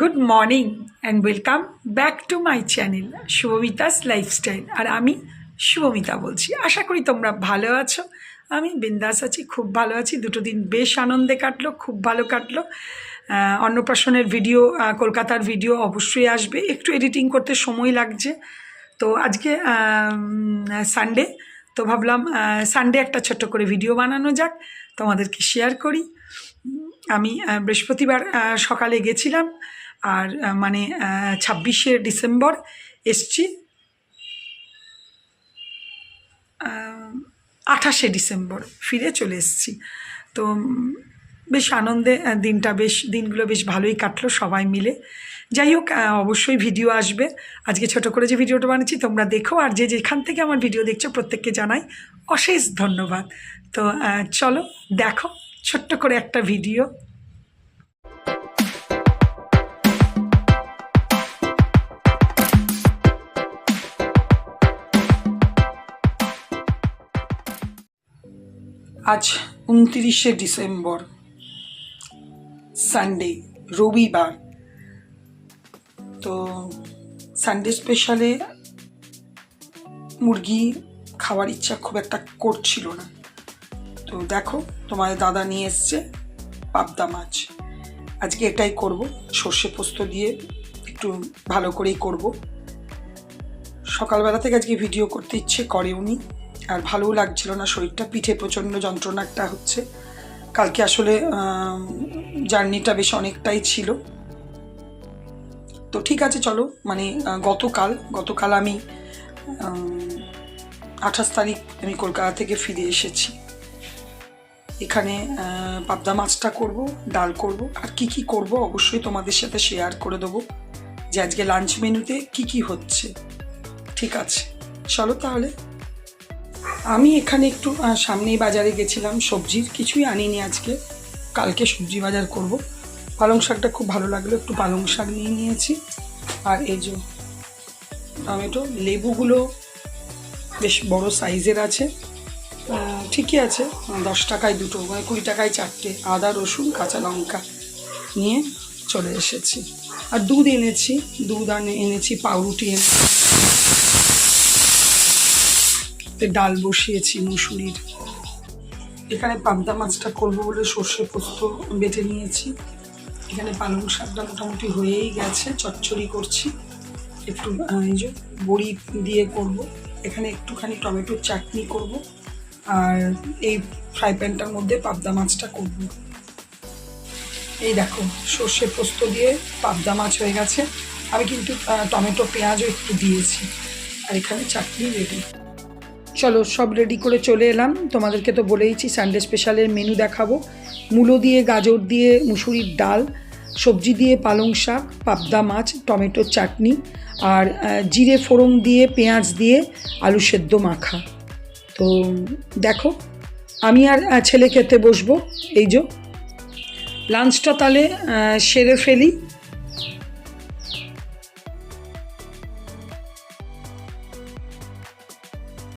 Good morning and welcome back to my channel Shubhamita's lifestyle আর আমি শুভমিতা বলছি। আশা করি তোমরা ভালো আছো। আমি বিন্দাস আছি, খুব ভালো আছি। দুটো দিন বেশ আনন্দে কাটলো, খুব ভালো কাটলো। অন্নপ্রাশনের ভিডিও কলকাতার ভিডিও অবশ্যই আসবে। একটু এডিটিং করতে সময় লাগছে। তো আজকে সানডে তো ভাবলাম সানডে একটা ছোট্ট করে ভিডিও বানানো যাক, তোমাদেরকে শেয়ার করি। আমি বৃহস্পতিবার সকালে গেছিলাম আর মানে ছাব্বিশে ডিসেম্বর এসছি। আঠাশে ডিসেম্বর ফিরে চলে এসেছি। তো বেশ আনন্দে দিনটা বেশ, দিনগুলো বেশ ভালোই কাটলো সবাই মিলে। যাই হোক অবশ্যই ভিডিও আসবে। আজকে ছোট করে যে ভিডিওটা বানিয়েছি, তোমরা দেখো আর যে যেখান থেকে আমার ভিডিও দেখছ, প্রত্যেককে জানাই অশেষ ধন্যবাদ। তো চলো, দেখো। ছোট্ট করে একটা ভিডিও। আজ উনত্রিশে ডিসেম্বর, সানডে, রবিবার। তো সানডে স্পেশালে মুরগি খাওয়ার ইচ্ছা খুব একটা করছিল না। তো দেখো, তোমার দাদা নিয়ে এসছে পাবদা মাছ। আজকে এটাই করব, সর্ষে পোস্ত দিয়ে একটু ভালো করেই করব। সকালবেলা থেকে আজকে ভিডিও করতে ইচ্ছে করেওনি আর ভালোও লাগছিল না, শরীরটা পিঠে প্রচণ্ড যন্ত্রণা একটা হচ্ছে। কালকে আসলে জার্নিটা বেশ অনেকটাই ছিল। তো ঠিক আছে, চলো মানে গতকাল গতকাল আমি, আঠাশ তারিখ আমি কলকাতা থেকে ফিরে এসেছি। এখানে পাবদা মাছটা করব, ডাল করব। আর কি কি করব অবশ্যই তোমাদের সাথে শেয়ার করে দেবো। যে আজকে লাঞ্চ মেনুতে কি কি হচ্ছে। ঠিক আছে। চলো তাহলে। আমি এখানে একটু সামনেই বাজারে গেছিলাম সবজির। কিছুই আনিনি আজকে। কালকে সবজি বাজার করব। পালং শাকটা খুব ভালো লাগল। একটু পালং শাক নিয়ে নিয়েছি। আর এই যে টমেটো, লেবুগুলো বেশ বড় সাইজের আছে। ঠিকই আছে। দশ টাকায় দুটো মানে কুড়ি টাকায় চারটে, আদা, রসুন, কাঁচা লঙ্কা নিয়ে চলে এসেছি। আর দুধ এনেছি, দুধ আনে, এনেছি, পাউরুটি এনেছি। ডাল বসিয়েছি, মুসুরির। এখানে পাবদা মাছটা করব বলে সর্ষে পোস্ত বেটে নিয়েছি। এখানে পালং শাকটা মোটামুটি হয়েই গেছে, চচ্চড়ি করছি। একটু বড়ি দিয়ে করব। এখানে একটুখানি টমেটোর চাটনি করব। আর এই ফ্রাই প্যানটার মধ্যে পাবদা মাছটা করব। এই দেখো, সর্ষে পোস্ত দিয়ে পাবদা মাছ হয়ে গেছে। আমি কিন্তু টমেটো, পেঁয়াজও একটু দিয়েছি। আর এখানে চাটনি রেডি চলো, সব রেডি করে চলে এলাম। তোমাদেরকে তো বলেইছি সানডে স্পেশালের মেনু দেখাবো। মূলো দিয়ে গাজর দিয়ে মুসুরির ডাল, সবজি দিয়ে পালং শাক, পাবদা মাছ, টমেটোর চাটনি, আর জিরে ফোড়ন দিয়ে পেঁয়াজ দিয়ে আলু সেদ্ধ মাখা। তো দেখো আমি আর ছেলে খেতে বসবো। এই যে লাঞ্চটা তাহলে সেরে ফেলি।